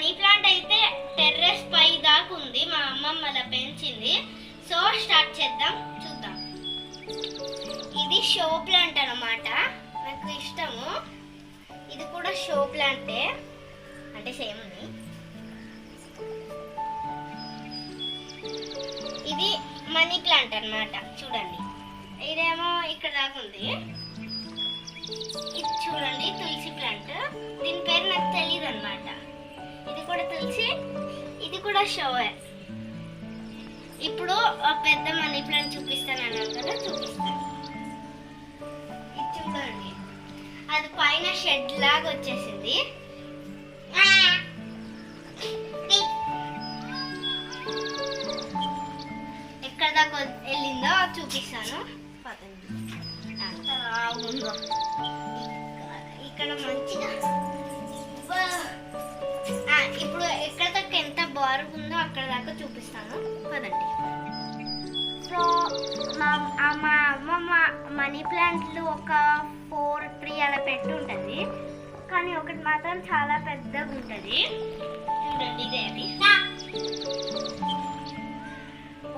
Money plant అయితే terrace పై దాకా ఉంది. మా అమ్మమ్మ అలా పెంచింది. సో స్టార్ట్ చేద్దాం. చూద్దాం. ఇది షో ప్లాంట్ అనమాట నాకు ఇష్టము. ఇది కూడా షో ప్లాంటే. అంటే సేమ్ ఉంది. ఇది మనీ ప్లాంట్ అన్నమాట. చూడండి. ఇదేమో ఇక్కడ దాకా ఉంది. ఇది చూడండి తులసి ప్లాంట్. దీని పేరు నాకు తెలియదు అనమాట ఇది కూడా తులసి ఇది కూడా షోవే ఇప్పుడు ఆ పెద్ద మనీ ప్లాంట్ చూపిస్తాను అన్నాను కదా చూపిస్తాను. ఇది చూడండి. అది పైన షెడ్ లాగా వచ్చేసింది. ఎక్కడ దాకా వెళ్ళిందో చూపిస్తాను. అంత బాగుందో ఇక్కడ మంచిగా ఎంత బాగుందో అక్కడ దాకా చూపిస్తాను. పదండి. సో మా మా అమ్మమ్మ మనీ ప్లాంట్లు ఒక ఫోర్ త్రీ అలా పెట్టి ఉంటుంది. కానీ ఒకటి మాత్రం చాలా పెద్దగా ఉంటుంది. చూడండి ఇదే అది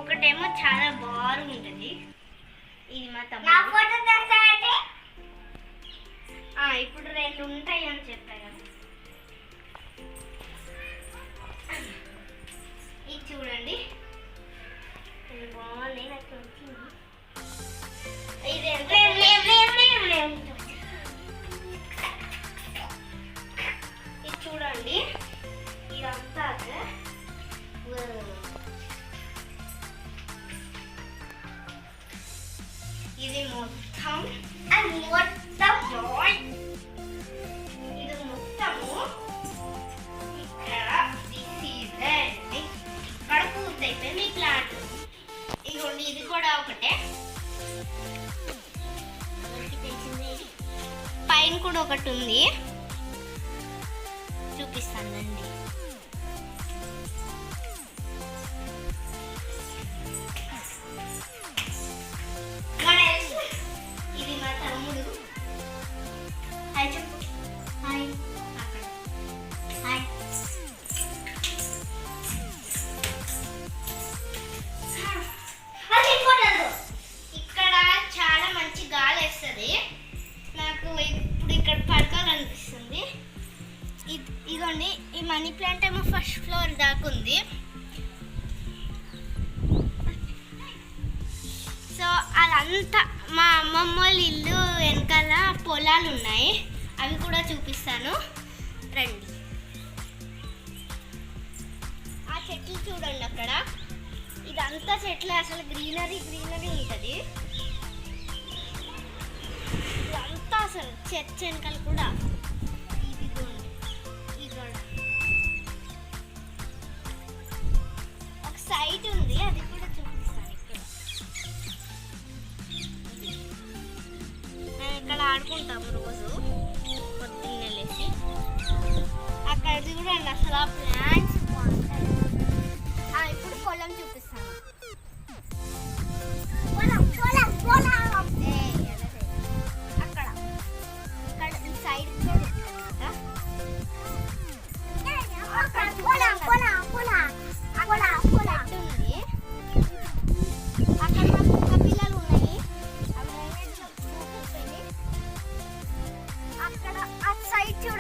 ఒకటేమో చాలా బారుగా ఉంటుంది. ఇది మా తమ్ముడు. ఇప్పుడు రెండు ఉంటాయి అని చెప్పాను ఇది మొత్తం అది మొత్తం ఇది మొత్తము ఇక్కడ this ఇక్కడ పూర్తయిపోయింది ఈ ప్లాంట్ ఇదిగోండి ఇది కూడా ఒకటే. పైన కూడా ఒకటి ఉంది. చూపిస్తానండి. ఇదిగోండి ఈ మనీ ప్లాంట్ ఏమో ఫస్ట్ ఫ్లోర్ దాకా ఉంది. సో అదంతా మా అమ్మమ్మ వాళ్ళ ఇల్లు వెనకాల పొలాలు ఉన్నాయి. అవి కూడా చూపిస్తాను. రండి. ఆ చెట్లు చూడండి అక్కడ. ఇదంతా చెట్లు అసలు గ్రీనరీ గ్రీనరీ ఉంటుంది. ఇదంతా అసలు చర్చ్ వెనకాల కూడా. రోజు పొద్దున్నే లేచి అక్కడ చూడండి అసలు ఆ ప్లాంట్స్ బాగుంటాయి ఇప్పుడు పొలం చూపిస్తాను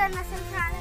సైడ్ చూడండి అసలు చాలా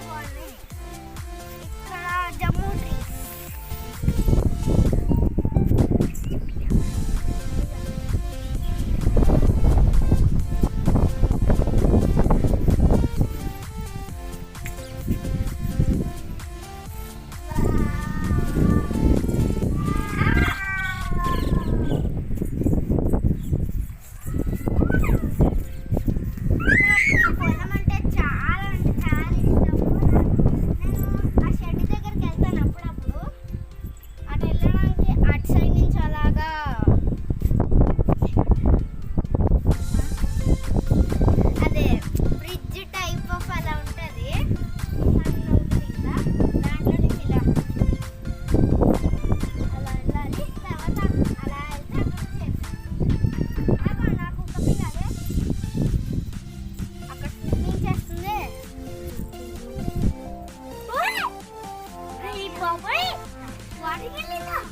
બાપરે વાડી કે લીધા